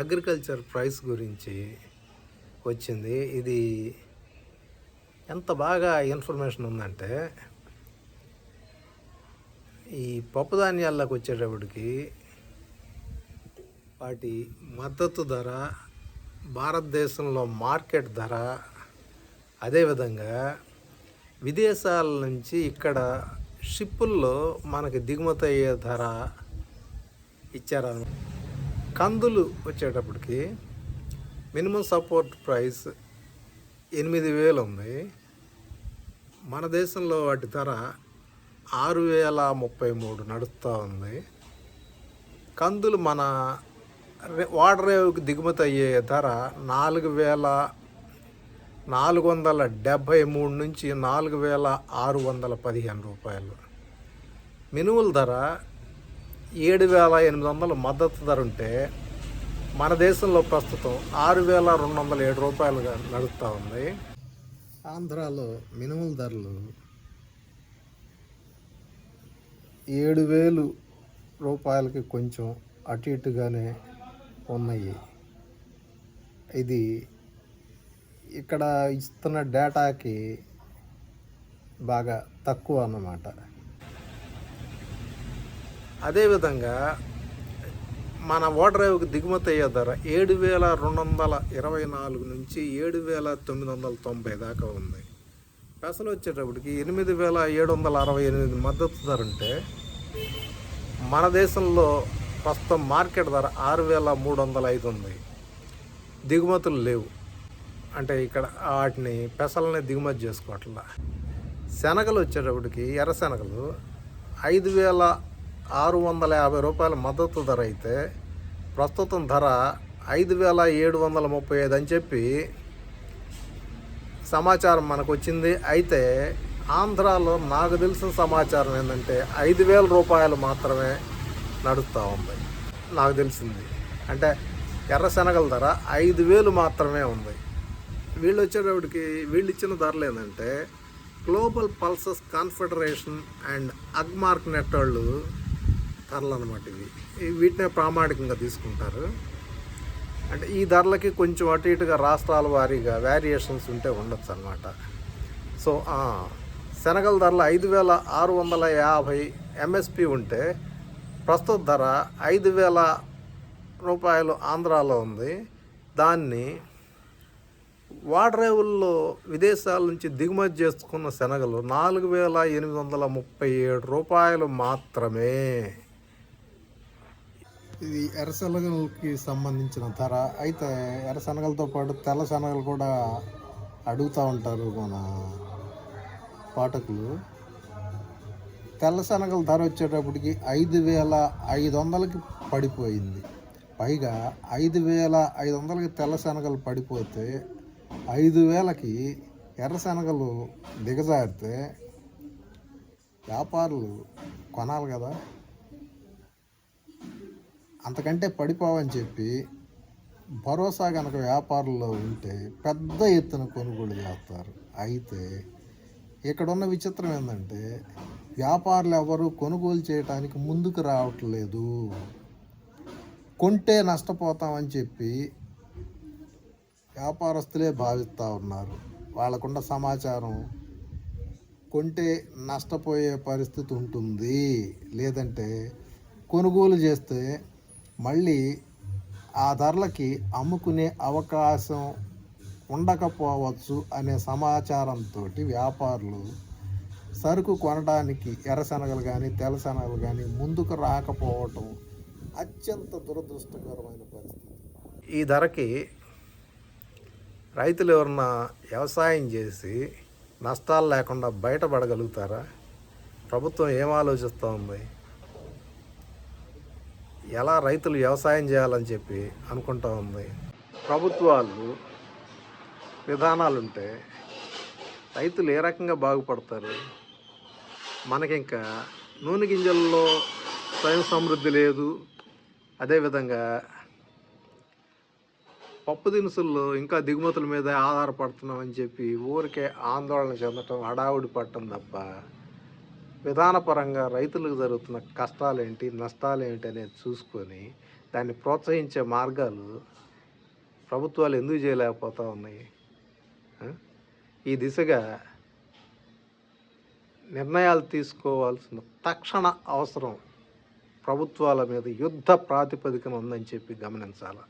Agriculture price గురించి వచ్చింది. ఇది ఎంత బాగా ఇన్ఫర్మేషన్ ఉందంటే ఈ పప్పు ధాన్యాలకు వచ్చేటప్పటికి వాటి మద్దతు ధర భారతదేశంలో మార్కెట్ ధర అదేవిధంగా విదేశాల నుంచి ఇక్కడ షిప్పుల్లో మనకి దిగుమతి అయ్యే ధర ఇచ్చారు కందులు వచ్చేటప్పటికి మినిమం సపోర్ట్ ప్రైస్ ఎనిమిది వేలు ఉంది. మన దేశంలో వాటి ధర ఆరు వేల ముప్పై మూడు నడుస్తూ ఉంది. కందులు మన రే- వాడరేవుకి దిగుమతి అయ్యే ధర నాలుగు వేల నాలుగు వందల డెబ్భై మూడు నుంచి నాలుగు వేల ఆరు వందల పదిహేను రూపాయలు. మినుముల ధర ఏడు వేల ఎనిమిది వందల మద్దతు ధర ఉంటే మన దేశంలో ప్రస్తుతం ఆరు వేల రెండు వందల ఏడు రూపాయలుగా నడుస్తూ ఉంది. ఆంధ్రాలో మినిమం ధరలు ఏడు వేలు రూపాయలకి కొంచెం అటు ఇటుగానే ఉన్నాయి. ఇది ఇక్కడ ఇస్తున్న డేటాకి బాగా తక్కువ అన్నమాట. అదేవిధంగా మన ఓడరేవుకి దిగుమతి అయ్యే ధర ఏడు వేల రెండు వందల ఇరవై నాలుగు నుంచి ఏడు వేల తొమ్మిది వందల తొంభై దాకా ఉంది. పెసలు వచ్చేటప్పటికి ఎనిమిది వేల ఏడు వందల అరవై ఎనిమిది మద్దతు ధర ఉంటే మన దేశంలో ప్రస్తుతం మార్కెట్ ధర ఆరు వేల మూడు వందల ఐదు ఉంది. దిగుమతులు లేవు. అంటే ఇక్కడ వాటిని పెసలని దిగుమతి చేసుకోవట్లా. శనగలు వచ్చేటప్పటికి ఎర్ర శనగలు ఐదు వేల ఆరు వందల యాభై రూపాయల మద్దతు ధర అయితే ప్రస్తుతం ధర ఐదు వేల ఏడు వందల ముప్పై ఐదు అని చెప్పి సమాచారం మనకు వచ్చింది అయితే ఆంధ్రాలో నాకు తెలిసిన సమాచారం ఏంటంటే ఐదు వేల రూపాయలు మాత్రమే నడుస్తూ ఉంది. నాకు తెలిసింది. అంటే ఎర్ర శనగల ధర ఐదు వేలు మాత్రమే ఉంది. వీళ్ళు వచ్చేటప్పటికి వీళ్ళు ఇచ్చిన ధరలు ఏంటంటే global pulses confederation and Agmark net వాళ్ళు ధరలు అనమాట ఇవి వీటినే ప్రామాణికంగా తీసుకుంటారు. అంటే ఈ ధరలకి కొంచెం అటు ఇటుగా రాష్ట్రాల వారీగా వేరియేషన్స్ ఉంటే ఉండొచ్చు అనమాట సో శనగల ధరలు ఐదు వేల ఆరు వందల యాభై ఎంఎస్పి ఉంటే ప్రస్తుత ధర ఐదు వేల రూపాయలు ఆంధ్రాలో ఉంది. దాన్ని వాడరేవుల్లో విదేశాల నుంచి దిగుమతి చేసుకున్న శనగలు నాలుగు వేల ఎనిమిది వందల ముప్పై ఏడు రూపాయలు మాత్రమే. ఇది ఎర్రశనగలకి సంబంధించిన ధర. అయితే ఎర్రశనగలతో పాటు తెల్ల శనగలు కూడా అడుగుతూ ఉంటారు మన పాఠకులు. తెల్ల శనగల ధర వచ్చేటప్పటికి ఐదు వేల ఐదు వందలకి పడిపోయింది. పైగా ఐదు వేల ఐదు వందలకి తెల్ల శనగలు పడిపోతే ఐదు వేలకి ఎర్ర శనగలు దిగజారితే వ్యాపారులు కొనాలి కదా. అంతకంటే పడిపోవని చెప్పి భరోసా కనుక వ్యాపారంలో ఉంటే పెద్ద ఎత్తున కొనుగోలు చేస్తారు. అయితే ఇక్కడున్న విచిత్రం ఏంటంటే వ్యాపారులు ఎవరు కొనుగోలు చేయడానికి ముందుకు రావట్లేదు. కొంటే నష్టపోతామని చెప్పి వ్యాపారస్తులే భావిస్తూ ఉన్నారు. వాళ్ళకున్న సమాచారం కొంటే నష్టపోయే పరిస్థితి ఉంటుంది. లేదంటే కొనుగోలు చేస్తే మళ్ళీ ఆ ధరలకి అమ్ముకునే అవకాశం ఉండకపోవచ్చు అనే సమాచారంతో వ్యాపారులు సరుకు కొనడానికి ఎర్రశనగలు కానీ తెల్లశనగలు కానీ ముందుకు రాకపోవటం అత్యంత దురదృష్టకరమైన పరిస్థితి. ఈ ధరకి రైతులు ఎవరన్నా వ్యవసాయం చేసి నష్టాలు లేకుండా బయటపడగలుగుతారా? ప్రభుత్వం ఏం ఆలోచిస్తూ ఉంది ఎలా రైతులు వ్యవసాయం చేయాలని చెప్పి అనుకుంటా ఉంది. ప్రభుత్వాలు విధానాలుంటే రైతులు ఏ రకంగా బాగుపడతారు? మనకింకా నూనె గింజల్లో స్వయం సమృద్ధి లేదు. అదేవిధంగా పప్పు దినుసుల్లో ఇంకా దిగుమతుల మీద ఆధారపడుతున్నామని చెప్పి ఊరికే ఆందోళన చెందటం హడావుడి పట్టడం తప్ప విధానపరంగా రైతులకు జరుగుతున్న కష్టాలేంటి నష్టాలేంటి అనేది చూసుకొని దాన్ని ప్రోత్సహించే మార్గాలు ప్రభుత్వాలు ఎందుకు చేయలేకపోతూ ఉన్నాయి? ఈ దిశగా నిర్ణయాలు తీసుకోవాల్సిన తక్షణ అవసరం ప్రభుత్వాల మీద యుద్ధ ప్రాతిపదికన ఉందని చెప్పి గమనించాలి?